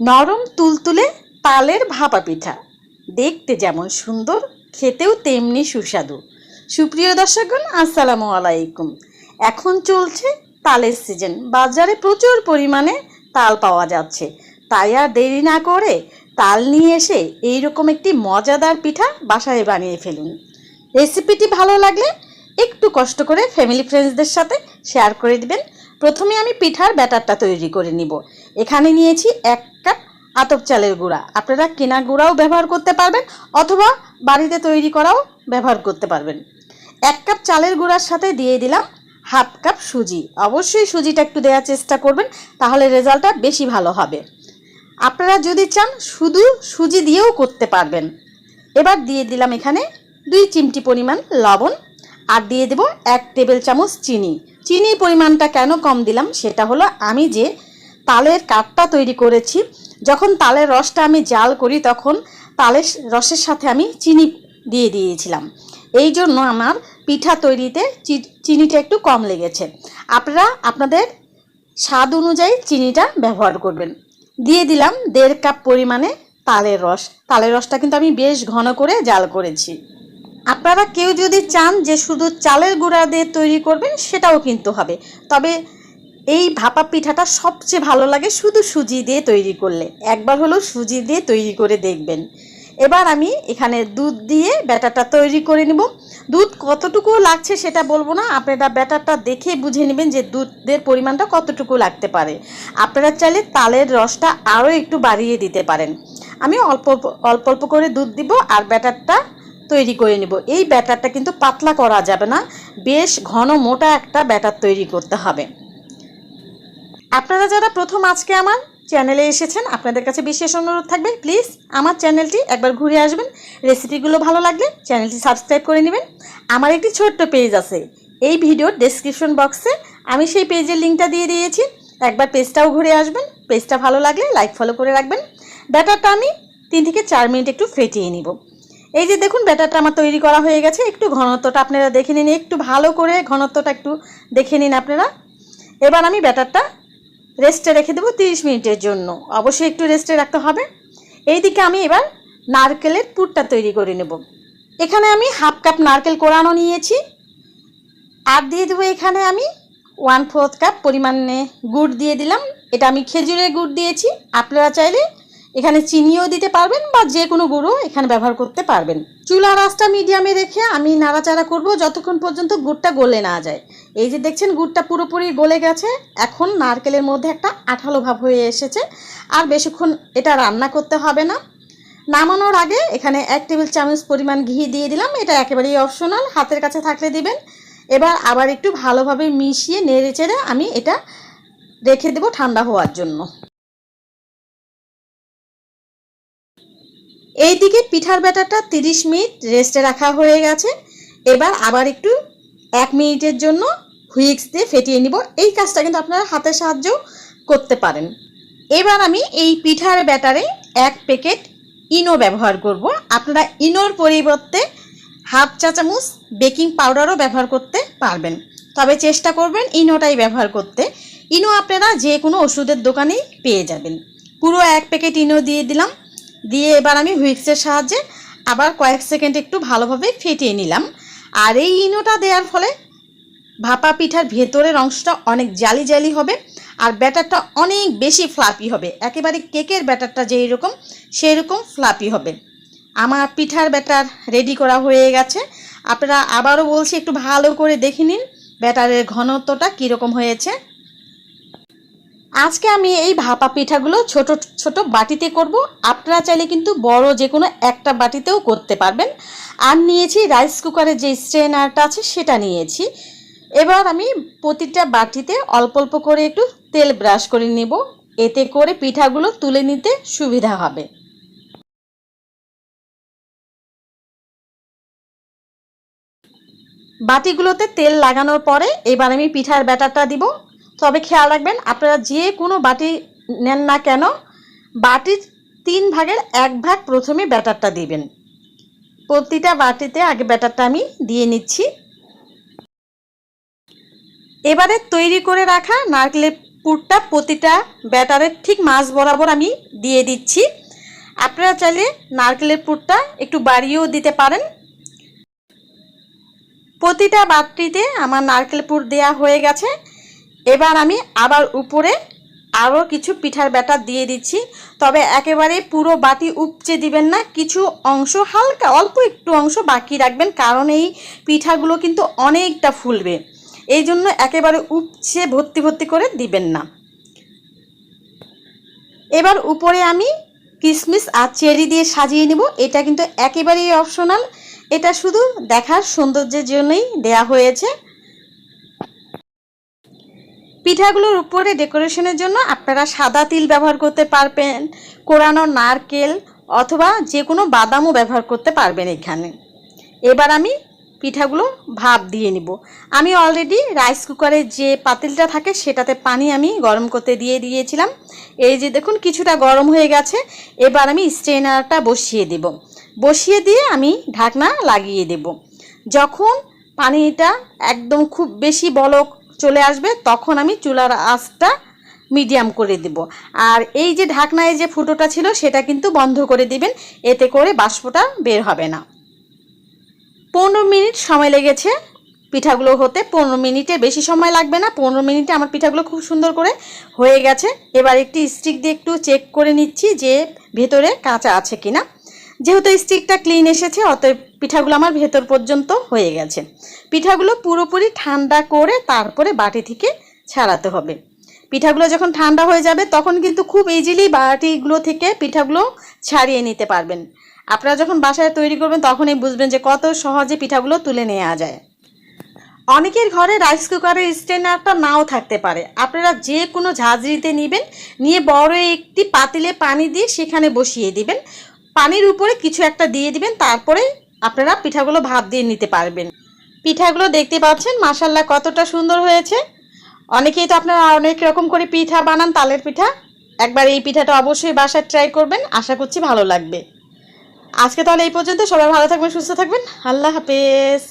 নরম তুলতুলে তালের ভাপা পিঠা। দেখতে যেমন সুন্দর, খেতেও তেমনি সুস্বাদু। সুপ্রিয় দর্শকগণ, আসসালামু আলাইকুম। এখন চলছে তালের সিজন বাজারে প্রচুর পরিমাণে তাল পাওয়া যাচ্ছে। তাই আর দেরি না করে তাল নিয়ে এসে এইরকম একটি মজাদার পিঠা বাসায় বানিয়ে ফেলুন। রেসিপিটি ভালো লাগলে একটু কষ্ট করে ফ্যামিলি ফ্রেন্ডসদের সাথে শেয়ার করে দিবেন। প্রথমে আমি পিঠার ব্যাটারটা তৈরি করে নিব। এখানে নিয়েছি এক কাপ আতপ চালের গুঁড়া। আপনারা কেনা গুঁড়াও ব্যবহার করতে পারবেন অথবা বাড়িতে তৈরি করাও ব্যবহার করতে পারবেন। এক কাপ চালের গুঁড়ার সাথে দিয়ে দিলাম হাফ কাপ সুজি। অবশ্যই সুজিটা একটু দেওয়ার চেষ্টা করবেন, তাহলে রেজাল্টটা বেশি ভালো হবে। আপনারা যদি চান, শুধু সুজি দিয়েও করতে পারবেন। এবার দিয়ে দিলাম এখানে দুই চিমটি পরিমাণ লবণ আর দিয়ে দেব এক টেবিল চামচ চিনি। চিনির পরিমাণটা কেন কম দিলাম সেটা হলো আমি যে তালের কাঠটা তৈরি করেছি, যখন তালের রসটা আমি জাল করি তখন তালের রসের সাথে আমি চিনি দিয়ে দিয়েছিলাম। এই জন্য আমার পিঠা তৈরিতে চিনিটা একটু কম লেগেছে। আপনারা, আপনাদের স্বাদ অনুযায়ী চিনিটা ব্যবহার করবেন। দিয়ে দিলাম দেড় কাপ পরিমাণে তালের রস। তালের রসটা কিন্তু আমি বেশ ঘন করে জাল করেছি। আপনারা কেউ যদি চান যে শুধু চালের গুঁড়া দিয়ে তৈরি করবেন, সেটাও কিন্তু হবে। তবে এই ভাপা পিঠাটা সবচেয়ে ভালো লাগে শুধু সুজি দিয়ে তৈরি করলে। একবার হলো সুজি দিয়ে তৈরি করে দেখবেন। এবার আমি এখানে দুধ দিয়ে ব্যাটারটা তৈরি করে নিব। দুধ কতটুকু লাগছে সেটা বলব না। আপনারা ব্যাটারটা দেখে বুঝে নেবেন যে দুধের পরিমাণটা কতটুকু লাগতে পারে। আপনারা চাইলে তালের রসটা আরও একটু বাড়িয়ে দিতে পারেন। আমি অল্প, অল্প- অল্প করে দুধ দিব আর ব্যাটারটা তৈরি করে নেব। এই ব্যাটারটা কিন্তু পাতলা করা যাবে না, বেশ ঘন মোটা একটা ব্যাটার তৈরি করতে হবে। আপনারা যারা প্রথম আজকে আমার চ্যানেলে এসেছেন, আপনাদের কাছে বিশেষ অনুরোধ থাকবে, প্লিজ আমার চ্যানেলটি একবার ঘুরে আসবেন। রেসিপিগুলো ভালো লাগলে চ্যানেলটি সাবস্ক্রাইব করে নেবেন। আমার একটি ছোট্ট পেজ আছে, এই ভিডিওর ডেসক্রিপশন বক্সে আমি সেই পেজের লিঙ্কটা দিয়ে দিয়েছি, একবার পেজটাও ঘুরে আসবেন। পেজটা ভালো লাগলে লাইক ফলো করে রাখবেন। ব্যাটারটা আমি তিন থেকে চার মিনিট একটু ফেটিয়ে নিব। এই যে দেখুন, ব্যাটারটা আমার তৈরি করা হয়ে গেছে। একটু ঘনত্বটা আপনারা দেখে নিন, একটু ভালো করে ঘনত্বটা একটু দেখে নিন আপনারা। এবার আমি ব্যাটারটা রেস্টে রেখে দেবো তিরিশ মিনিটের জন্য। অবশ্যই একটু রেস্টে রাখতে হবে। এইদিকে আমি এবার নারকেলের পুরটা তৈরি করে নেব। এখানে আমি হাফ কাপ নারকেল কোরানো নিয়েছি। আর দিয়ে দেবো এখানে আমি ওয়ান ফোর্থ কাপ পরিমাণে গুড় দিয়ে দিলাম। এটা আমি খেজুরের গুড় দিয়েছি। আপনারা চাইলে এখানে চিনিও দিতে পারবেন বা যে কোনো গুঁড়ো এখানে ব্যবহার করতে পারবেন। চুলা রাসটা মিডিয়ামে রেখে আমি নাড়াচাড়া করব যতক্ষণ পর্যন্ত গুড়টা গলে না যায়। এই যে দেখছেন, গুড়টা পুরোপুরি গলে গেছে। এখন নারকেলের মধ্যে একটা আঠালো ভাব হয়ে এসেছে। আর বেশিক্ষণ এটা রান্না করতে হবে না। নামানোর আগে এখানে এক টেবিল চামচ পরিমাণ ঘি দিয়ে দিলাম। এটা একেবারেই অপশনাল, হাতের কাছে থাকলে দিবেন। এবার আবার একটু ভালোভাবে মিশিয়ে নেড়ে চেড়ে আমি এটা রেখে দেবো ঠান্ডা হওয়ার জন্য। এইদিকে পিঠার ব্যাটারটা তিরিশ মিনিট রেস্টে রাখা হয়ে গেছে। এবার আবার একটু এক মিনিটের জন্য হুইক্স দিয়ে ফেটিয়ে নিব। এই কাজটা কিন্তু আপনারা হাতের সাহায্যেও করতে পারেন। এবার আমি এই পিঠার ব্যাটারে এক প্যাকেট ইনো ব্যবহার করব। আপনারা ইনোর পরিবর্তে হাফ চা চামচ বেকিং পাউডারও ব্যবহার করতে পারবেন। তবে চেষ্টা করবেন ইনোটাই ব্যবহার করতে। ইনো আপনারা যে কোনো ওষুধের দোকানেই পেয়ে যাবেন। পুরো এক প্যাকেট ইনো দিয়ে দিলাম। দিয়ে এবার আমি হুইক্সের সাহায্যে আবার কয়েক সেকেন্ড একটু ভালোভাবে ফেটিয়ে নিলাম। আর এই ইনোটা দেওয়ার ফলে ভাপা পিঠার ভেতরের অংশটা অনেক জালি জালি হবে আর ব্যাটারটা অনেক বেশি ফ্লাপি হবে। একেবারে কেকের ব্যাটারটা যেই রকম, সেই রকম ফ্লাপি হবে। আমার পিঠার ব্যাটার রেডি করা হয়ে গেছে। আপনারা আবারও বলছি, একটু ভালো করে দেখে নিন ব্যাটারের ঘনত্বটা কীরকম হয়েছে। আজকে আমি এই ভাপা পিঠাগুলো ছোট ছোট বাটিতে করব। আপনারা চাইলে কিন্তু বড় যে কোনো একটা বাটিতেও করতে পারবেন। আর নিয়েছি রাইস কুকারের যে স্ট্রেনারটা আছে সেটা নিয়েছি। এবার আমি প্রতিটা বাটিতে অল্প অল্প করে একটু তেল ব্রাশ করে নেব। এতে করে পিঠাগুলো তুলে নিতে সুবিধা হবে। বাটিগুলোতে তেল লাগানোর পরে এবার আমি পিঠার ব্যাটারটা দিব। তবে খেয়াল রাখবেন, আপনারা যে কোনো বাটি নেন না কেন বাটির তিন ভাগের এক ভাগ প্রথমে ব্যাটারটা দিবেন। প্রতিটা বাটিতে আগে ব্যাটারটা আমি দিয়ে নিচ্ছি। এবারে তৈরি করে রাখা নারকেলের পুরটা প্রতিটা ব্যাটারের ঠিক মাছ বরাবর আমি দিয়ে দিচ্ছি। আপনারা চাইলে নারকেলের পুরটা একটু বাড়িয়েও দিতে পারেন। প্রতিটা বাটিতে আমার নারকেল পুর দেওয়া হয়ে গেছে। এবার আমি আবার উপরে আরও কিছু পিঠার ব্যাটার দিয়ে দিচ্ছি। তবে একেবারে পুরো বাটি উপচে দিবেন না, কিছু অংশ, হালকা অল্প একটু অংশ বাকি রাখবেন, কারণ এই পিঠাগুলো কিন্তু অনেকটা ফুলবে। এই জন্য একেবারে উপচে ভর্তি ভর্তি করে দিবেন না। এবার উপরে আমি কিশমিশ আর চেরি দিয়ে সাজিয়ে নেব। এটা কিন্তু একেবারেই অপশনাল। এটা শুধু দেখার সৌন্দর্যের জন্যই দেয়া হয়েছে। পিঠাগুলোর উপরে ডেকোরেশনের জন্য আপনারা সাদা তিল ব্যবহার করতে পারবেন, কোরানো নারকেল অথবা যে কোনো বাদামও ব্যবহার করতে পারবেন এখানে। এবার আমি পিঠাগুলো ভাপ দিয়ে নিব। আমি অলরেডি রাইস কুকারে যে পাতিলটা থাকে সেটাতে পানি আমি গরম করতে দিয়ে দিয়েছিলাম। এই যে দেখুন কিছুটা গরম হয়ে গেছে, এবার আমি স্ট্রেনারটা বসিয়ে দেব। বসিয়ে দিয়ে আমি ঢাকনা লাগিয়ে দেব। যখন পানিটা একদম খুব বেশি বলক চলে আসবে, তখন আমি চুলার আঁচটা মিডিয়াম করে দেব। আর এই যে ঢাকনায় যে ফুটোটা ছিল, সেটা কিন্তু বন্ধ করে দিবেন, এতে করে বাষ্পটা বের হবে না। পনেরো মিনিট সময় লেগেছে পিঠাগুলো হতে। পনেরো মিনিটে বেশি সময় লাগবে না, পনেরো মিনিটে আমার পিঠাগুলো খুব সুন্দর করে হয়ে গেছে। এবার একটি স্টিক দিয়ে একটু চেক করে নিচ্ছি যে ভেতরে কাঁচা আছে কিনা। যেহেতু স্টিকটা ক্লিন এসেছে, অতএব পিঠাগুলো আমার ভেতর পর্যন্ত হয়ে গেছে। পিঠাগুলো পুরোপুরি ঠান্ডা করে তারপরে বাটি থেকে ছাড়াতে হবে। পিঠাগুলো যখন ঠান্ডা হয়ে যাবে, তখন কিন্তু খুব ইজিলি বাটিগুলো থেকে পিঠাগুলো ছাড়িয়ে নিতে পারবেন। আপনারা যখন বাসায় তৈরি করবেন, তখনই বুঝবেন যে কত সহজে পিঠাগুলো তুলে নেওয়া যায়। অনেকের ঘরে রাইস কুকারের স্ট্যান্ডারটা নাও থাকতে পারে। আপনারা যে কোনো ঝাঁঝরিতে নেবেন, নিয়ে বড় একটি পাতিলে পানি দিয়ে সেখানে বসিয়ে দিবেন। পানির উপরে কিছু একটা দিয়ে দিবেন, তারপরে আপনারা পিঠাগুলো ভাপ দিয়ে নিতে পারবেন। পিঠাগুলো দেখতে পাচ্ছেন মাসাল্লাহ কতটা সুন্দর হয়েছে। অনেকেই তো আপনারা অনেক রকম করে পিঠা বানান, তালের পিঠা। একবার এই পিঠাটা অবশ্যই বাসায় ট্রাই করবেন, আশা করছি ভালো লাগবে। আজকে তাহলে এই পর্যন্ত, সবাই ভালো থাকবেন, সুস্থ থাকবেন। আল্লাহ হাফেজ।